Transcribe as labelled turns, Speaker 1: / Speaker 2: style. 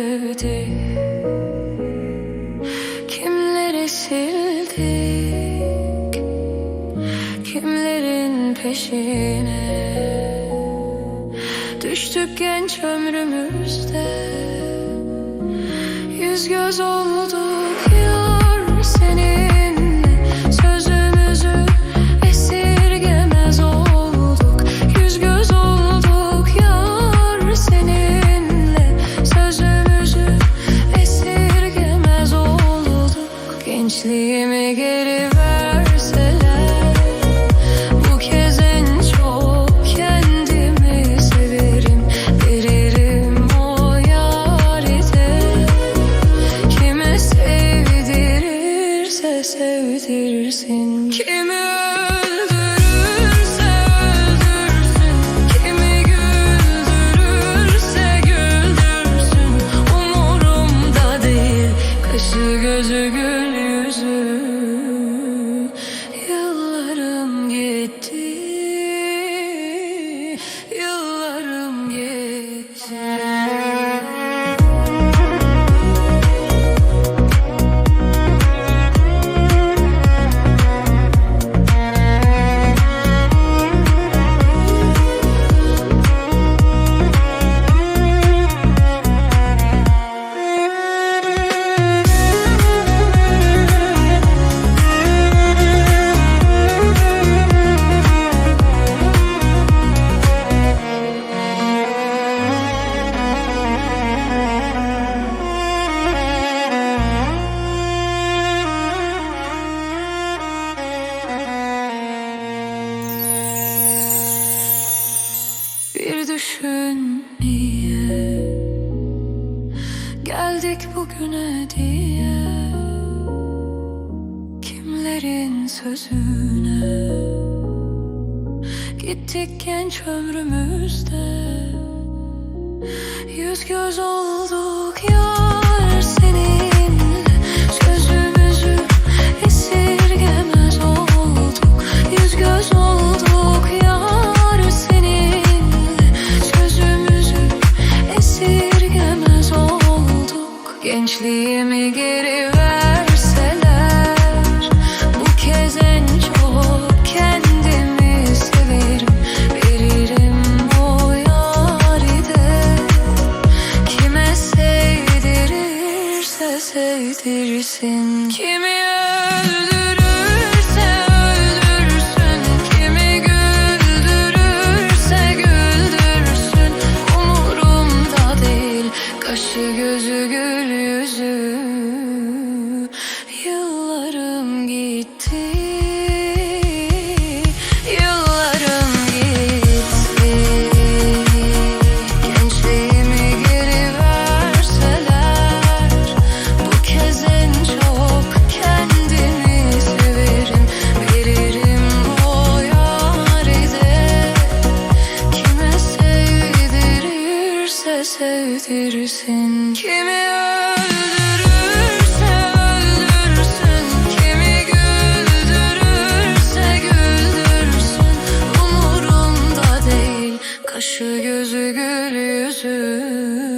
Speaker 1: sürdü Kimleri sildik? Kimlerin peşine? Düştük genç ömrümüzde. Yüz göz olduk. Kaşı düşün niye Geldik bugüne diye. Kimlerin sözüne? Gittik genç ömrümüzde. Yüz göz olduk yar Gençliğimi geri verseler Bu kez en çok kendimi severim. Veririm o yaride Kime sevdirirse sevdirsin. Kimi öldürürse getirsin Kimi öldürürse öldürsün Kimi güldürürse güldürsün Umurumda değil. Kaşı gözü gül yüzü.